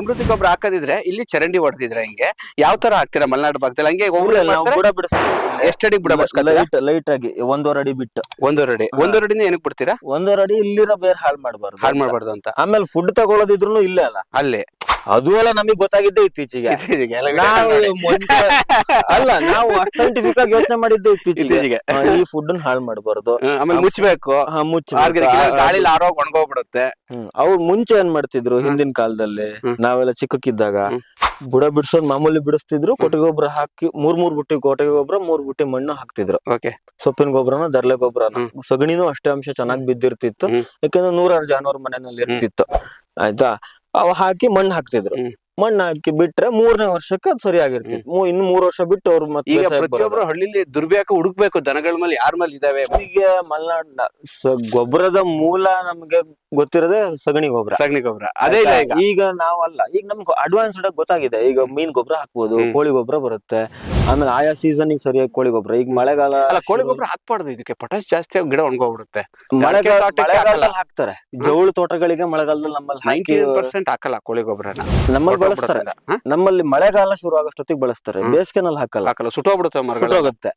ಅಮೃತಿ ಗೊಬ್ಬರ ಹಾಕದಿದ್ರೆ ಇಲ್ಲಿ ಚರಂಡಿ ಹೊಡೆದಿದ್ರೆ ಹಿಂಗೆ. ಯಾವ ತರ ಹಾಕ್ತೀರಾ ಮಲೆನಾಡು ಭಾಗದಲ್ಲಿ? ಹಂಗೆ ಒಬ್ರು? ಬುಡ ಎಷ್ಟಡಿ ಬುಡ? ಲೈಟ್ ಲೈಟ್ ಆಗಿ ಒಂದೂವರೆ ಅಡಿ ಬಿಟ್ಟು. ಒಂದೂವರೆ ಅಡಿ. ಒಂದೂವರೆ ಅಡಿನ ಏನಕ್ಕೆ ಬಿಡ್ತೀರಾ? ಒಂದೂವರೆ ಅಡಿ ಇಲ್ಲಿರೋ ಬೇರೆ ಹಾಳು ಮಾಡಬಾರ್ದು. ಹಾಳು ಮಾಡಬಾರ್ದು ಅಂತ. ಆಮೇಲೆ ಫುಡ್ ತಗೊಳ್ಳೋದಿದ್ರು ಇಲ್ಲೇ ಅಲ್ಲ? ಅಲ್ಲಿ. ಅದು ಎಲ್ಲ ನಮಗೆ ಗೊತ್ತಾಗಿದ್ದೆ ಇತ್ತೀಚೆಗೆ. ನಾವು. ಅಲ್ಲ ನಾವು ಸೈಂಟಿಫಿಕ್ ಆಗಿ ಯೋಚನೆ ಮಾಡಿದ್ದೆ ಇತ್ತೀಚೆಗೆ. ಈ ಫುಡ್ ಹಾಳು ಮಾಡಬಾರ್ದು. ಹ್ಮ್, ಆಮೇಲೆ ಮುಚ್ಚಬೇಕು ಮುಚ್ಚ ಆರ್ಗಾನಿಕ್ ಗಾಳಿ ಆರೋಗ್ ಒಣಗೋಗ್ಬಿಡುತ್ತೆ. ಅವ್ರು ಮುಂಚೆ ಏನ್ ಮಾಡ್ತಿದ್ರು ಹಿಂದಿನ ಕಾಲದಲ್ಲಿ? ಹ್ಮ್. ನಾವೆಲ್ಲ ಚಿಕ್ಕಕ್ಕಿದ್ದಾಗ ಹ್ಮ್. ಬುಡ ಬಿಡ್ಸೋದ್ ಮಾಮೂಲಿ ಬಿಡಿಸ್ತಿದ್ರು ಕೊಟ್ಟಿಗೆ ಗೊಬ್ಬರ ಹಾಕಿ ಮೂರ್ ಮೂರ್ ಬುಟ್ಟಿ ಕೊಟ್ಟಿಗೆ ಗೊಬ್ಬರ ಮೂರ್ ಬುಟ್ಟಿ ಮಣ್ಣು ಹಾಕ್ತಿದ್ರು. ಓಕೆ. ಸೊಪ್ಪಿನ ಗೊಬ್ಬರನ ದರ್ಲೆ ಗೊಬ್ಬರನ. ಹ್ಮ್. ಸಗಣಿನೂ ಅಷ್ಟೇ ಅಂಶ ಚೆನ್ನಾಗಿ ಬಿದ್ದಿರ್ತಿತ್ತು. ಹ್ಮ್. ಯಾಕಂದ್ರೆ ನೂರಾರು ಜಾನುವಾರು ಮನೆಯಲ್ಲಿ ಇರ್ತಿತ್ತು ಆಯ್ತಾ? ಅವ್ ಹಾಕಿ ಮಣ್ಣು ಹಾಕ್ತಿದ್ರು. ಮಣ್ಣು ಹಾಕಿ ಬಿಟ್ರೆ ಮೂರನೇ ವರ್ಷಕ್ಕೆ ಅದು ಸರಿಯಾಗಿರ್ತಿತ್ತು ಮೂ- ಇನ್ನು ಮೂರ್ ವರ್ಷ ಬಿಟ್ಟು ಅವ್ರು ಮತ್ತೆ ಈಗ ಬೇಸಾಯಕ್ಕೆ ಬರೋದು. ಪ್ರತಿಯೊಬ್ರು ಹಳ್ಳಿಲಿ ದುರ್ಬ್ಯಾಕ ಹುಡುಕ್ಬೇಕು ದನಗಳ ಮೇಲೆ ಯಾರ ಮೇಲೆ ಇದಾವೆ ಈಗ ಮಲ್ನಾಡ್ ಗೊಬ್ಬರದ ಮೂಲ ನಮ್ಗೆ ಗೊತ್ತಿರೋದೇ ಸಗಣಿ ಗೊಬ್ಬರ. ಸಗಣಿ ಗೊಬ್ಬರ. ಅದೇ ಇಲ್ಲ ಈಗ. ಈಗ ನಾವಲ್ಲ ಈಗ ನಮ್ಗೆ ಅಡ್ವಾನ್ಸ್ಡ್ ಆಗಿ ಗೊತ್ತಾಗಿದೆ ಈಗ ಮೀನ್ ಗೊಬ್ಬರ ಹಾಕ್ಬೋದು ಕೋಳಿ ಗೊಬ್ಬರ ಬರುತ್ತೆ ಆಮೇಲೆ ಆಯಾ ಸೀಸನ್ ಸರಿಯಾಗಿ ಕೋಳಿ ಗೊಬ್ಬರ ಈಗ ಮಳೆಗಾಲ ಅಲ್ಲ ಕೋಳಿ ಗೊಬ್ಬರ ಹಾಕ್ಬಾರ್ದು ಇದಕ್ಕೆ ಪೊಟ್ಯಾಶ್ ಜಾಸ್ತಿ ಆಗಿ ಗಿಡ ಒಣಗೋಗ್ಬಿಡುತ್ತೆ. ಮಳೆಗಾಲ ಮಳೆಗಾಲದಲ್ಲಿ ಹಾಕ್ತಾರೆ. ಜೌಳು ತೋಟಗಳಿಗೆ ಮಳೆಗಾಲದಲ್ಲಿ ನಮ್ಮಲ್ಲಿ ನೈಂಟಿ ಪರ್ಸೆಂಟ್ ಹಾಕಲ್ಲ ಕೋಳಿ ಗೊಬ್ಬರನ. ನಮ್ಮಲ್ಲಿ ಬಳಸ್ತಾರೆ. ನಮ್ಮಲ್ಲಿ ಮಳೆಗಾಲ ಶುರು ಆಗೋಷ್ಟೊತ್ತಿಗೆ ಬಳಸ್ತಾರೆ. ಬೇಸಿಗೆನಲ್ಲಿ ಹಾಕಲ್ಲ. ಹಾಕಲ್ಲ ಸುಟ್ಟೋಗ್ಬಿಡುತ್ತೆ ಸುಟ್ಟೋಗುತ್ತೆ.